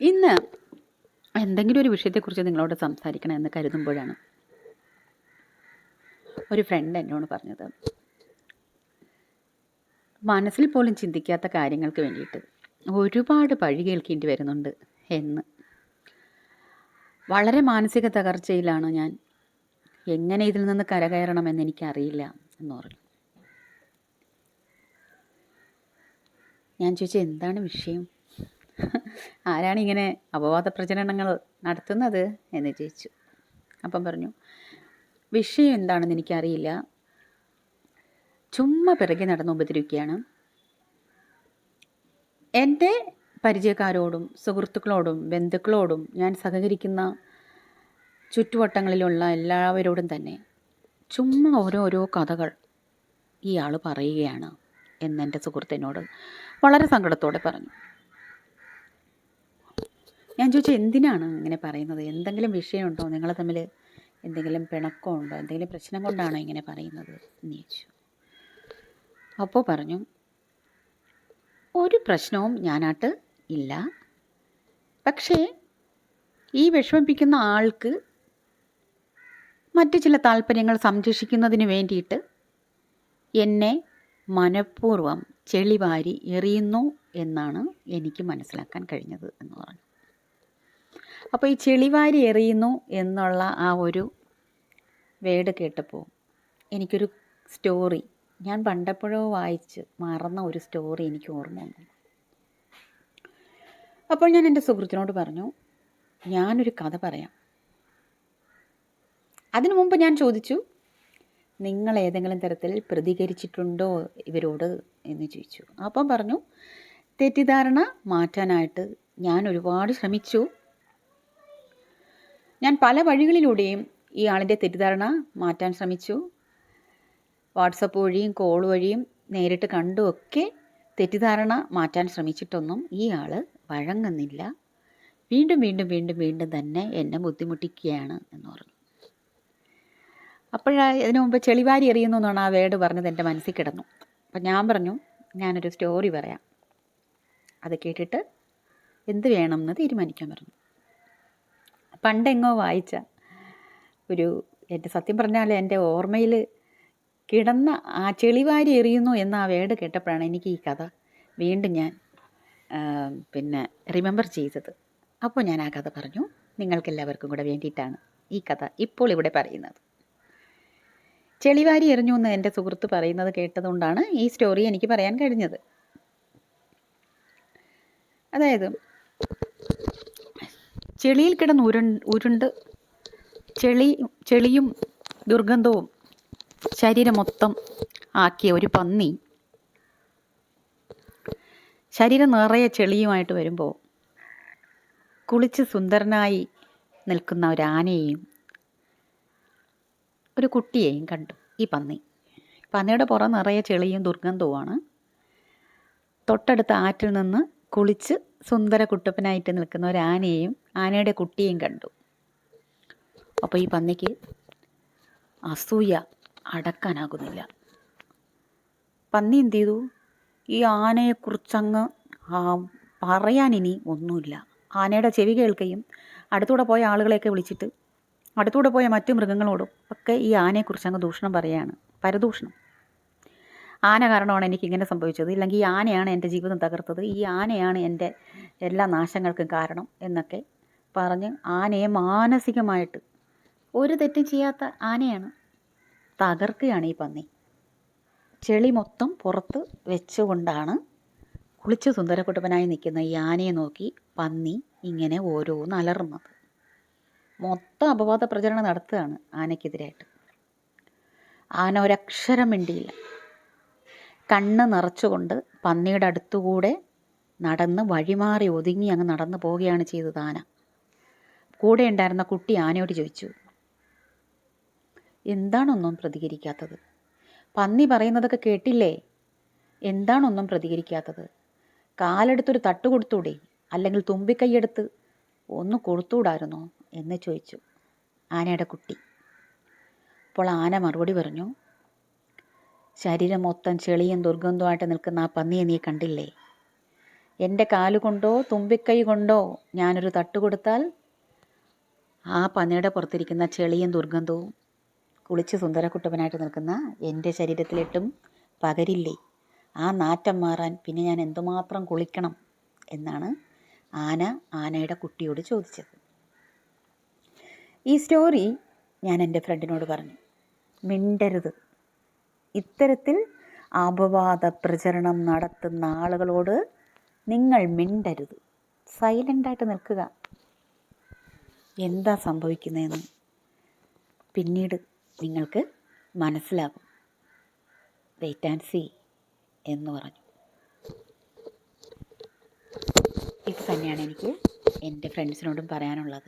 ഇന്ന് എന്തെങ്കിലും ഒരു വിഷയത്തെക്കുറിച്ച് നിങ്ങളോട് സംസാരിക്കണം എന്ന് കരുതുമ്പോഴാണ് ഒരു ഫ്രണ്ട് എന്നോട് പറഞ്ഞത്. മനസ്സിൽ പോലും ചിന്തിക്കാത്ത കാര്യങ്ങൾക്ക് വേണ്ടിയിട്ട് ഒരുപാട് പഴി കേൾക്കേണ്ടി വരുന്നുണ്ട് എന്ന്. വളരെ മാനസിക തകർച്ചയിലാണ് ഞാൻ എങ്ങനെ ഇതിൽ നിന്ന് കരകയറണമെന്ന് എനിക്കറിയില്ല എന്ന് പറഞ്ഞു. ഞാൻ ചോദിച്ചാൽ എന്താണ് വിഷയം? ആരാണ് ഇങ്ങനെ അപവാദ പ്രചരണങ്ങൾ നടത്തുന്നത് എന്ന് ചോദിച്ചു. അപ്പം പറഞ്ഞു വിഷയം എന്താണെന്ന് എനിക്കറിയില്ല. ചുമ്മാ പിറകെ നടന്ന് ഉപദ്രവിക്കുകയാണ്. എന്റെ പരിചയക്കാരോടും സുഹൃത്തുക്കളോടും ബന്ധുക്കളോടും ഞാൻ സഹകരിക്കുന്ന ചുറ്റുവട്ടങ്ങളിലുള്ള എല്ലാവരോടും തന്നെ ചുമ്മാ ഓരോരോ കഥകൾ ആൾ പറയുകയാണ് എന്നെന്റെ സുഹൃത്തിനോട് വളരെ സങ്കടത്തോടെ പറഞ്ഞു. ഞാൻ ചോദിച്ചു എന്തിനാണ് ഇങ്ങനെ പറയുന്നത്? എന്തെങ്കിലും വിഷയമുണ്ടോ? നിങ്ങൾ തമ്മിൽ എന്തെങ്കിലും പിണക്കമുണ്ടോ? എന്തെങ്കിലും പ്രശ്നം കൊണ്ടാണോ ഇങ്ങനെ പറയുന്നത് എന്ന് ചോദിച്ചു. അപ്പോൾ പറഞ്ഞു ഒരു പ്രശ്നവും ഞാനായിട്ട് ഇല്ല. പക്ഷേ ഈ വിഷമിപ്പിക്കുന്ന ആൾക്ക് മറ്റു ചില താല്പര്യങ്ങൾ സംരക്ഷിക്കുന്നതിന് വേണ്ടിയിട്ട് എന്നെ മനഃപൂർവം ചെളിവാരി എറിയുന്നു എന്നാണ് എനിക്ക് മനസ്സിലാക്കാൻ കഴിഞ്ഞത് എന്ന് പറഞ്ഞു. അപ്പോൾ ഈ ചെളിവാരി എറിയുന്നു എന്നുള്ള ആ ഒരു വേഡ് കേട്ടപ്പോൾ എനിക്കൊരു സ്റ്റോറി ഞാൻ പണ്ടപ്പോഴോ വായിച്ച് മറന്ന ഒരു സ്റ്റോറി എനിക്ക് ഓർമ്മ വന്നു. അപ്പോൾ ഞാൻ എന്റെ സുഹൃത്തിനോട് പറഞ്ഞു ഞാനൊരു കഥ പറയാം. അതിനു മുമ്പ് ഞാൻ ചോദിച്ചു നിങ്ങൾ ഏതെങ്കിലും തരത്തിൽ പ്രതികരിച്ചിട്ടുണ്ടോ ഇവരോട്? എന്ന് ചോദിച്ചു. അപ്പം പറഞ്ഞു തെറ്റിദ്ധാരണ മാറ്റാനായിട്ട് ഞാൻ ഒരുപാട് ശ്രമിച്ചു ഞാൻ പല വഴികളിലൂടെയും ഈ ആളിന്റെ തെറ്റിദ്ധാരണ മാറ്റാൻ ശ്രമിച്ചു. വാട്സപ്പ് വഴിയും കോൾ വഴിയും നേരിട്ട് കണ്ടുമൊക്കെ തെറ്റിദ്ധാരണ മാറ്റാൻ ശ്രമിച്ചിട്ടൊന്നും ഈ ആൾ വഴങ്ങുന്നില്ല. വീണ്ടും വീണ്ടും വീണ്ടും വീണ്ടും തന്നെ എന്നെ ബുദ്ധിമുട്ടിക്കുകയാണ് എന്ന് പറഞ്ഞു. അപ്പോഴാ ഇതിനു മുമ്പ് ചെളിവാരി എറിയുന്നു എന്നാണ് ആ വേർഡ് പറഞ്ഞത് എന്റെ മനസ്സിൽ കിടന്നു. അപ്പം ഞാൻ പറഞ്ഞു ഞാനൊരു സ്റ്റോറി പറയാം. അത് കേട്ടിട്ട് എന്ത് വേണമെന്ന് തീരുമാനിക്കാൻ പറഞ്ഞു. പണ്ടെങ്ങോ വായിച്ച ഒരു എന്റെ സത്യം പറഞ്ഞാൽ എന്റെ ഓർമ്മയിൽ കിടന്ന ആ ചെളിവാരി എറിയുന്നു എന്ന ആ വേട് കേട്ടപ്പോഴാണ് എനിക്ക് ഈ കഥ വീണ്ടും ഞാൻ പിന്നെ റിമെമ്പർ ചെയ്തത്. അപ്പോൾ ഞാൻ ആ കഥ പറഞ്ഞു. നിങ്ങൾക്കെല്ലാവർക്കും കൂടെ വേണ്ടിയിട്ടാണ് ഈ കഥ ഇപ്പോൾ ഇവിടെ പറയുന്നത്. ചെളിവാരി എറിഞ്ഞു എന്ന് എന്റെ സുഹൃത്ത് പറയുന്നത് കേട്ടതുകൊണ്ടാണ് ഈ സ്റ്റോറി എനിക്ക് പറയാൻ കഴിഞ്ഞത്. അതായത് ചെളിയിൽ കിടന്ന് ഉരു ഉരുണ്ട് ചെളി ചെളിയും ദുർഗന്ധവും ശരീരം മൊത്തം ആക്കിയ ഒരു പന്നി. ശരീരം നിറയെ ചെളിയുമായിട്ട് വരുമ്പോൾ കുളിച്ച് സുന്ദരനായി നിൽക്കുന്ന ഒരു ആനയെയും ഒരു കുട്ടിയെയും കണ്ടു ഈ പന്നി. പന്നിയുടെ പുറം നിറയെ ചെളിയും ദുർഗന്ധവുമാണ്. തൊട്ടടുത്ത ആറ്റിൽ നിന്ന് കുളിച്ച് സുന്ദര കുട്ടപ്പനായിട്ട് നിൽക്കുന്ന ഒരു ആനയെയും ആനയുടെ കുട്ടിയെയും കണ്ടു. അപ്പോൾ ഈ പന്നിക്ക് അസൂയ അടക്കാനാകുന്നില്ല. പന്നി എന്ത് ചെയ്തു? ഈ ആനയെക്കുറിച്ചങ്ങ് പറയാനിനി ഒന്നുമില്ല. ആനയുടെ ചെവി കേൾക്കുകയും അടുത്തൂടെ പോയ ആളുകളെയൊക്കെ വിളിച്ചിട്ട് അടുത്തൂടെ പോയ മറ്റു മൃഗങ്ങളോടും ഒക്കെ ഈ ആനയെക്കുറിച്ച് അങ്ങ് ദൂഷണം പറയുകയാണ് പരദൂഷണം. ആന കാരണമാണ് എനിക്ക് ഇങ്ങനെ സംഭവിച്ചത്. ഇല്ലെങ്കിൽ ഈ ആനയാണ് എന്റെ ജീവിതം തകർത്തത്. ഈ ആനയാണ് എന്റെ എല്ലാ നാശങ്ങൾക്കും കാരണം എന്നൊക്കെ പറഞ്ഞ് ആനയെ മാനസികമായിട്ട് ഒരു തെറ്റും ചെയ്യാത്ത ആനയാണ് തകർക്കുകയാണ് ഈ പന്നി. ചെളി മൊത്തം പുറത്ത് വെച്ചുകൊണ്ടാണ് കുളിച്ച് സുന്ദരക്കുട്ടപ്പനായി നിൽക്കുന്ന ഈ ആനയെ നോക്കി പന്നി ഇങ്ങനെ ഓരോന്ന് അലറുന്നത്. മൊത്തം അപവാദ പ്രചരണം നടത്തുകയാണ് ആനയ്ക്കെതിരായിട്ട്. ആന ഒരക്ഷരം മിണ്ടിയില്ല. കണ്ണ് നിറച്ചുകൊണ്ട് പന്നിയുടെ അടുത്തുകൂടെ നടന്ന് വഴിമാറി ഒതുങ്ങി അങ്ങ് നടന്നു പോവുകയാണ് ചെയ്തത് ആന. കൂടെ ഉണ്ടായിരുന്ന കുട്ടി ആനയോട് ചോദിച്ചു എന്താണൊന്നും പ്രതികരിക്കാത്തത്? പന്നി പറയുന്നതൊക്കെ കേട്ടില്ലേ? എന്താണൊന്നും പ്രതികരിക്കാത്തത്? കാലെടുത്തൊരു തട്ട് കൊടുത്തൂടെ? അല്ലെങ്കിൽ തുമ്പിക്കൈയെടുത്ത് ഒന്ന് കൊടുത്തൂടായിരുന്നോ? എന്ന് ചോദിച്ചു ആനയുടെ കുട്ടി. അപ്പോൾ ആന മറുപടി പറഞ്ഞു ശരീരം മൊത്തം ചെളിയും ദുർഗന്ധമായിട്ട് നിൽക്കുന്ന ആ പന്നിയെ നീ കണ്ടില്ലേ? എന്റെ കാലുകൊണ്ടോ തുമ്പിക്കൈ കൊണ്ടോ ഞാനൊരു തട്ട് കൊടുത്താൽ ആ പന്നിയുടെ പുറത്തിരിക്കുന്ന ചെളിയും ദുർഗന്ധവും കുളിച്ച് സുന്ദരക്കുട്ടവനായിട്ട് നിൽക്കുന്ന എന്റെ ശരീരത്തിലിട്ടും പകരില്ലേ? ആ നാറ്റം മാറാൻ പിന്നെ ഞാൻ എന്തുമാത്രം കുളിക്കണം എന്നാണ് ആന ആനയുടെ കുട്ടിയോട് ചോദിച്ചത്. ഈ സ്റ്റോറി ഞാൻ എന്റെ ഫ്രണ്ടിനോട് പറഞ്ഞു. മിണ്ടരുത്. ഇത്തരത്തിൽ അപവാദ പ്രചരണം നടത്തുന്ന ആളുകളോട് നിങ്ങൾ മിണ്ടരുത്. സൈലന്റായിട്ട് നിൽക്കുക. എന്താ സംഭവിക്കുന്നതെന്ന് പിന്നീട് നിങ്ങൾക്ക് മനസ്സിലാകും. വെയിറ്റ് ആൻഡ് സീ എന്ന് പറഞ്ഞു. ഇത് തന്നെയാണ് എനിക്ക് എന്റെ ഫ്രണ്ട്സിനോടും പറയാനുള്ളത്.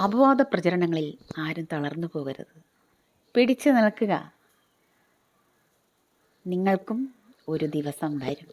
അപവാദ പ്രചരണങ്ങളിൽ ആരും തളർന്നു പോകരുത്. പിടിച്ചു നിൽക്കുക. നിങ്ങൾക്കും ഒരു ദിവസം വരും.